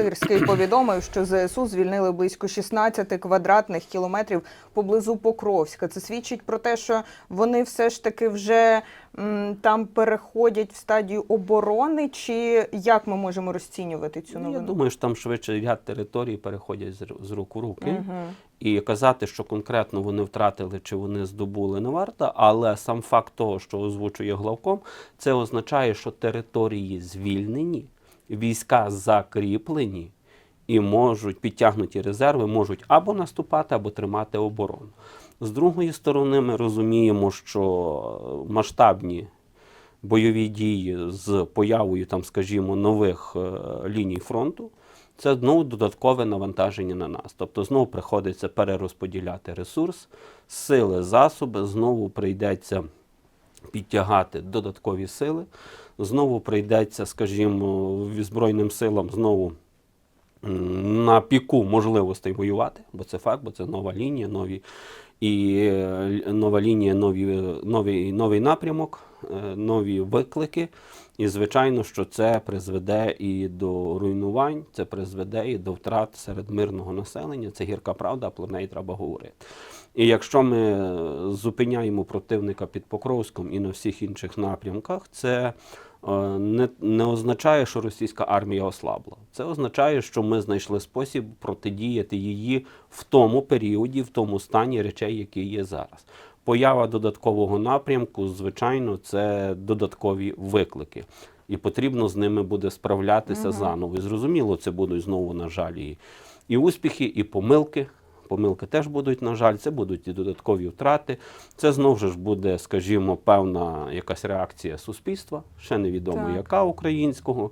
Сирський повідомив, що ЗСУ звільнили близько 16 квадратних кілометрів поблизу Покровська. Це свідчить про те, що вони все ж таки вже м, там переходять в стадію оборони, чи як ми можемо розцінювати цю Ну, новину? Я думаю, що там швидше ряд територій переходять з, з рук у руки. Мгм. І казати, що конкретно вони втратили чи вони здобули, не варто. Але сам факт того, що озвучує главком, це означає, що території звільнені, війська закріплені і можуть підтягнуті резерви, можуть або наступати, або тримати оборону. З другої сторони, ми розуміємо, що масштабні бойові дії з появою, там, скажімо, нових е, ліній фронту, це знову додаткове навантаження на нас. Тобто знову приходиться перерозподіляти ресурс, сили, засоби, знову прийдеться підтягати додаткові сили, знову прийдеться, скажімо, Збройним силам знову на піку можливостей воювати, бо це факт, бо це нова лінія, нові і е, нова лінія, нові, новий, новий напрямок, е, нові виклики. І звичайно, що це призведе і до руйнувань, це призведе і до втрат серед мирного населення. Це гірка правда, про неї треба говорити. І якщо ми зупиняємо противника під Покровськом і на всіх інших напрямках, це е, не, не означає, що російська армія ослабла. Це означає, що ми знайшли спосіб протидіяти її в тому періоді, в тому стані речей, які є зараз. Поява додаткового напрямку, звичайно, це додаткові виклики. І потрібно з ними буде справлятися заново. І зрозуміло, це будуть знову, на жаль, і, і успіхи, і помилки. Помилки теж будуть, на жаль, це будуть і додаткові втрати. Це знову ж буде, скажімо, певна якась реакція суспільства, ще невідомо Так. яка українського.